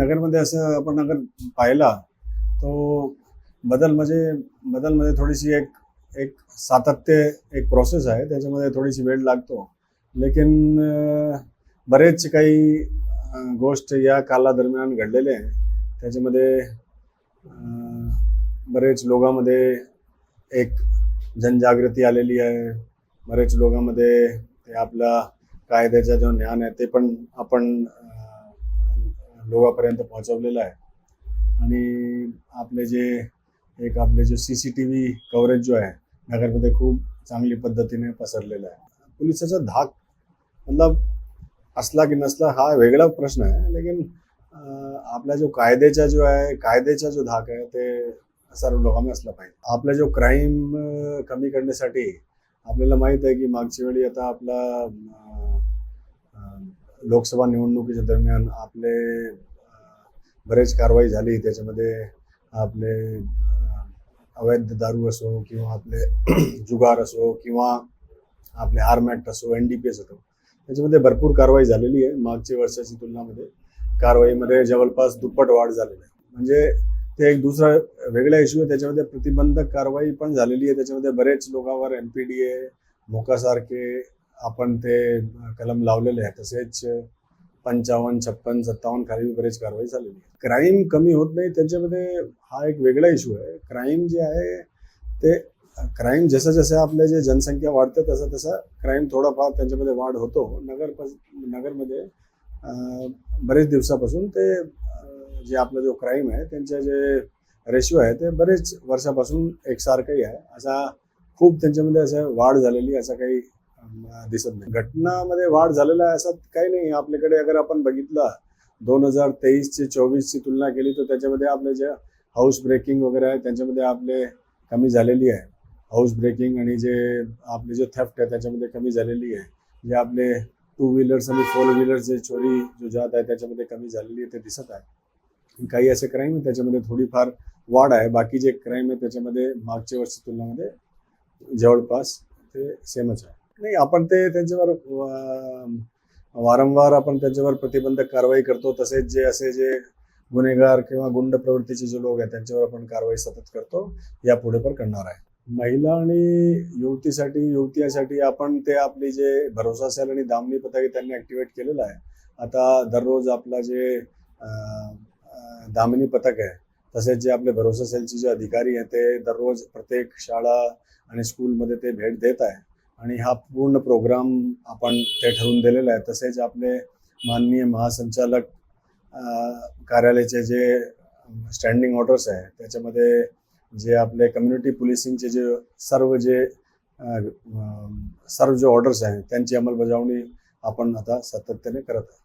नगरमध्ये असं आपण अगर पाहिला तो बदल म्हणजे बदलमध्ये थोडीशी एक एक सातत्य एक प्रोसेस आहे. त्याच्यामध्ये थोडीशी वेळ लागतो. लेकिन बरेच काही गोष्ट या कालादरम्यान घडलेले आहे. त्याच्यामध्ये बरेच लोकांमध्ये एक जनजागृती आलेली आहे. बरेच लोकांमध्ये ते आपला कायद्याचा जो ज्ञान आहे ते पण आपण लोकांपर्यंत पोहोचवलेलं आहे. आणि आपले जे एक आपले जे C C T V coverage जो आहे नगरमध्ये खूप चांगली पद्धतीने पसरलेला आहे. पोलिसाचा धाक मतलब असला की नसला हा वेगळा प्रश्न आहे. लेकिन आपला जो कायद्याचा जो आहे कायद्याचा जो धाक आहे ते सर्व लोकांमध्ये असला पाहिजे. आपला जो क्राईम कमी करण्यासाठी आपल्याला माहीत आहे की मागच्या वेळी आता आपला लोकसभा निवडणुकीच्या दरम्यान आपले बरेच कारवाई झाली. त्याच्यामध्ये आपले अवैध दारू असो किंवा आपले जुगार असो किंवा आपले आर्म असो एन डी पी एस असो त्याच्यामध्ये भरपूर कारवाई झालेली आहे. मागच्या वर्षाची तुलनामध्ये कारवाईमध्ये जवळपास दुप्पट वाढ झालेली आहे. म्हणजे ते एक दुसरा वेगळा इश्यू आहे. त्याच्यामध्ये प्रतिबंधक कारवाई पण झालेली आहे. त्याच्यामध्ये बरेच लोकांवर एम पी डी ए मोकासारखे आपण ते कलम लावलेले आहे तसेच पंचावन्न छप्पन सत्तावन्न खाली बरेच कारवाई झालेली आहे. क्राईम कमी होत नाही त्याच्यामध्ये हा एक वेगळा इश्यू आहे. क्राईम जे आहे ते क्राईम जसं जसं आपले जे जनसंख्या वाढते तसं तसं क्राईम थोडाफार त्यांच्यामध्ये वाढ होतो. नगर नगरमध्ये बरेच दिवसापासून ते जे आपला जो क्राईम आहे त्यांचे जे रेशिओ आहे ते बरेच वर्षापासून एकसारखंही आहे. असा खूप त्यांच्यामध्ये असं वाढ झालेली असा काही दिसत नाही. घटनामध्ये वाढ झालेला आहे असं काही नाही. आपल्याकडे अगर आपण बघितलं दोन हजार तेवीसची चोवीसची तुलना केली तर त्याच्यामध्ये आपले जे हाऊस ब्रेकिंग वगैरे आहे त्यांच्यामध्ये आपले कमी झालेली आहे. हाऊस ब्रेकिंग आणि जे आपले जे थेफ्ट आहे त्याच्यामध्ये कमी झालेली आहे. जे आपले टू व्हीलर्स आणि फोर व्हीलर्स जे चोरी जो जात आहे त्याच्यामध्ये कमी झालेली आहे ते दिसत आहे. काही असे क्राईम आहे त्याच्यामध्ये थोडीफार वाढ आहे. बाकी जे क्राईम आहे त्याच्यामध्ये मागच्या वर्षी तुलनामध्ये जवळपास ते सेमच आहे. नाही आपण ते त्यांच्यावर वारंवार आपण त्यांच्यावर प्रतिबंधक कारवाई करतो तसेच जे असे जे गुन्हेगार किंवा गुंड प्रवृत्तीचे जे लोक आहेत त्यांच्यावर आपण कारवाई सतत करतो यापुढे पण करणार आहे. महिला आणि युवतीसाठी युवतीसाठी आपण ते आपली जे भरोसा असेल आणि दामनी पथक त्यांनी ऍक्टिव्हेट केलेलं आहे. आता दररोज आपला जे दामिनी पथक आहे तसेच जे आपले भरोसा सेलचे जे अधिकारी आहेत ते दररोज प्रत्येक शाळा आणि स्कूलमध्ये ते भेट देत आहे. आणि हा पूर्ण प्रोग्राम आपण ते ठरवून दिलेला आहे. तसेच आपले माननीय महासंचालक कार्यालयाचे जे स्टँडिंग ऑर्डर्स आहे त्याच्यामध्ये जे आपले कम्युनिटी पोलिसिंगचे जे सर्व जे सर्व जे ऑर्डर्स आहेत त्यांची अंमलबजावणी आपण आता सातत्याने करत आहे